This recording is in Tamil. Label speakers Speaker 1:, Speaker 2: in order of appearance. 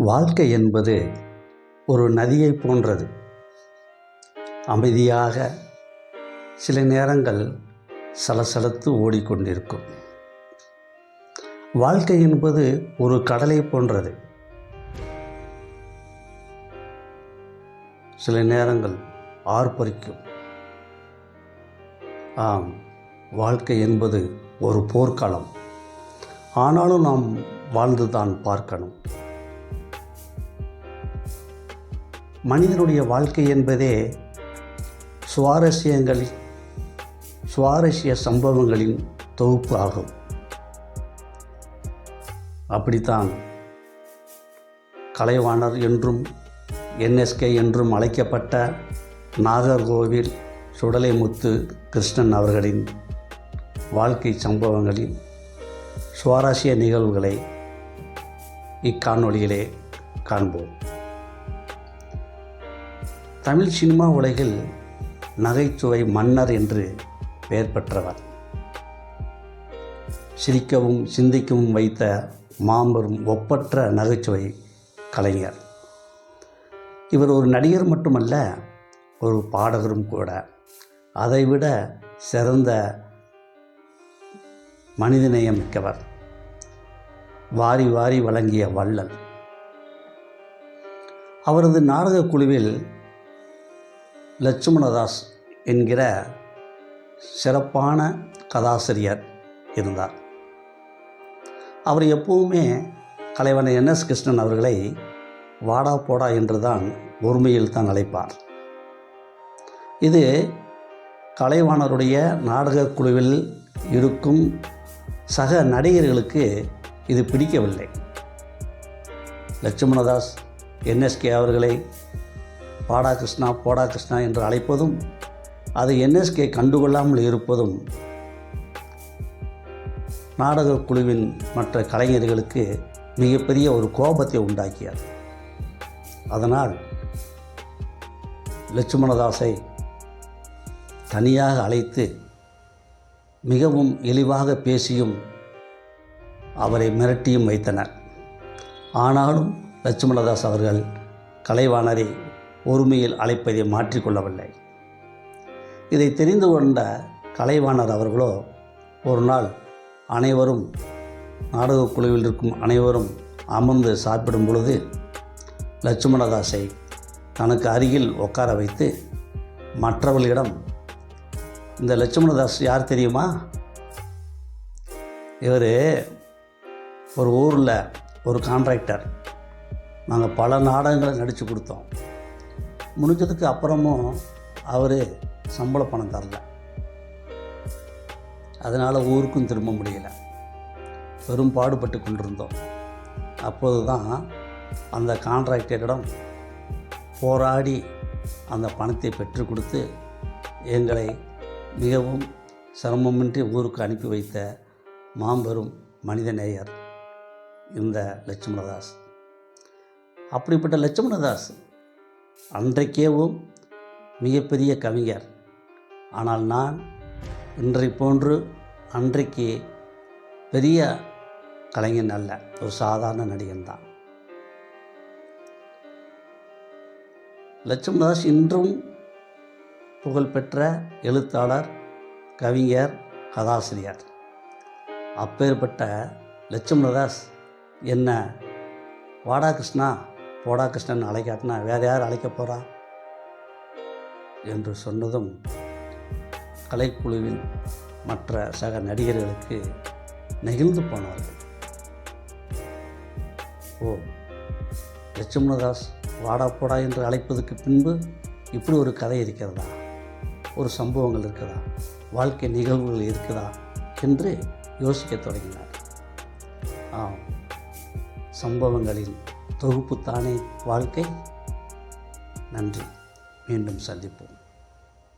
Speaker 1: வாழ்க்கை என்பது ஒரு நதியை போன்றது. அமைதியாக சில நேரங்கள் சலசலத்து ஓடிக்கொண்டிருக்கும். வாழ்க்கை என்பது ஒரு கடலை போன்றது. சில நேரங்கள் ஆர்ப்பரிக்கும். ஆம் வாழ்க்கை என்பது ஒரு போர்க்களம். ஆனாலும் நாம் வாழ்ந்துதான் பார்க்கணும். மனிதனுடைய வாழ்க்கை என்பதே சுவாரஸ்யங்களின் சுவாரஸ்ய சம்பவங்களின் தொகுப்பு ஆகும். அப்படித்தான் கலைவாணர் என்றும் என்எஸ்கே என்றும் அழைக்கப்பட்ட நாகர்கோவில் சுடலைமுத்து கிருஷ்ணன் அவர்களின் வாழ்க்கை சம்பவங்களின் சுவாரஸ்ய நிகழ்வுகளை இக்காணொளியிலே காண்போம். தமிழ் சினிமா உலகில் நகைச்சுவை மன்னர் என்று பெயர் பெற்றவர். சிரிக்கவும் சிந்திக்கவும் வைத்த மாபெரும் ஒப்பற்ற நகைச்சுவை கலைஞர். இவர் ஒரு நடிகர் மட்டுமல்ல ஒரு பாடகரும் கூட. அதைவிட சிறந்த மனிதநேயம் மிக்கவர் வாரி வாரி வழங்கிய வள்ளல். அவரது நாடகக் குழுவில் லட்சுமணதாஸ் என்கிற சிறப்பான கதாசிரியர் இருந்தார். அவர் எப்பவுமே கலைவன் என்எஸ் கிருஷ்ணன் அவர்களை வாடா போடா என்று தான் ஒருமையில் தான் அழைப்பார். இது கலைவாணருடைய நாடகக் குழுவில் இருக்கும் சக நடிகர்களுக்கு இது பிடிக்கவில்லை. லட்சுமணதாஸ் என்எஸ்கே அவர்களை பாடா கிருஷ்ணா போடா கிருஷ்ணா என்று அழைப்பதும் அதை என்எஸ்கே கண்டுகொள்ளாமல் இருப்பதும் நாடகக் குழுவின் மற்ற கலைஞர்களுக்கு மிகப்பெரிய ஒரு கோபத்தை உண்டாக்கியது. அதனால் லட்சுமணதாஸை தனியாக அழைத்து மிகவும் இழிவாக பேசியும் அவரை மிரட்டியும் வைத்தனர். ஆனாலும் லட்சுமணதாஸ் அவர்கள் கலைவாணரை ஒருமையில் அழைப்பதை மாற்றிக்கொள்ளவில்லை. இதை தெரிந்து கொண்ட கலைவாணர் அவர்களோ ஒரு நாள் அனைவரும் நாடகக் குழுவில் இருக்கும் அனைவரும் அமர்ந்து சாப்பிடும் பொழுது லட்சுமணதாஸை தனக்கு அருகில் உட்கார வைத்து மற்றவர்களிடம் இந்த லட்சுமணதாஸ் யார் தெரியுமா? இவர் ஒரு ஊரில் ஒரு கான்ட்ராக்டர் நாங்கள் பல நாடகங்களை நடித்து கொடுத்தோம். முடிஞ்சதுக்கு அப்புறமும் அவர் சம்பள பணம் தரல. அதனால் ஊருக்கும் திரும்ப முடியல. பெரும் பாடுபட்டு கொண்டிருந்தோம். அப்போது தான் அந்த கான்ட்ராக்டரிடம் போராடி அந்த பணத்தை பெற்று கொடுத்து எங்களை மிகவும் சிரமமின்றி ஊருக்கு அனுப்பி வைத்த மாம்பெரும் மனிதநேயர் இந்த லட்சுமணதாஸ். அப்படிப்பட்ட லட்சுமணதாஸ் அன்றைக்கேவும் மிகப்பெரிய கவிஞர். ஆனால் நான் இன்றை போன்று அன்றைக்கு பெரிய கலைஞன் அல்ல ஒரு சாதாரண நடிகன் தான். லட்சுமணதாஸ் இன்றும் புகழ்பெற்ற எழுத்தாளர் கவிஞர் கதாசிரியர். அப்பேற்பட்ட லட்சுமணதாஸ் என்ன வாடா கிருஷ்ணா போடா கிருஷ்ணன் அழைக்காட்டினா வேறு யார் அழைக்க போகிறா என்று சொன்னதும் கலைக்குழுவின் மற்ற சக நடிகர்களுக்கு நெகிழ்ந்து போனார்கள். ஓ லட்சுமணதாஸ் வாடா போடா என்று அழைப்பதற்கு பின்பு இப்படி ஒரு கதை இருக்கிறதா? ஒரு சம்பவங்கள் இருக்கிறதா? வாழ்க்கை நிகழ்வுகள் இருக்குதா என்று யோசிக்கத் தொடங்கினார் ஆம் சம்பவங்களின் தொகுப்புத்தானே வாழ்க்கை? நன்றி. மீண்டும் சந்திப்போம்.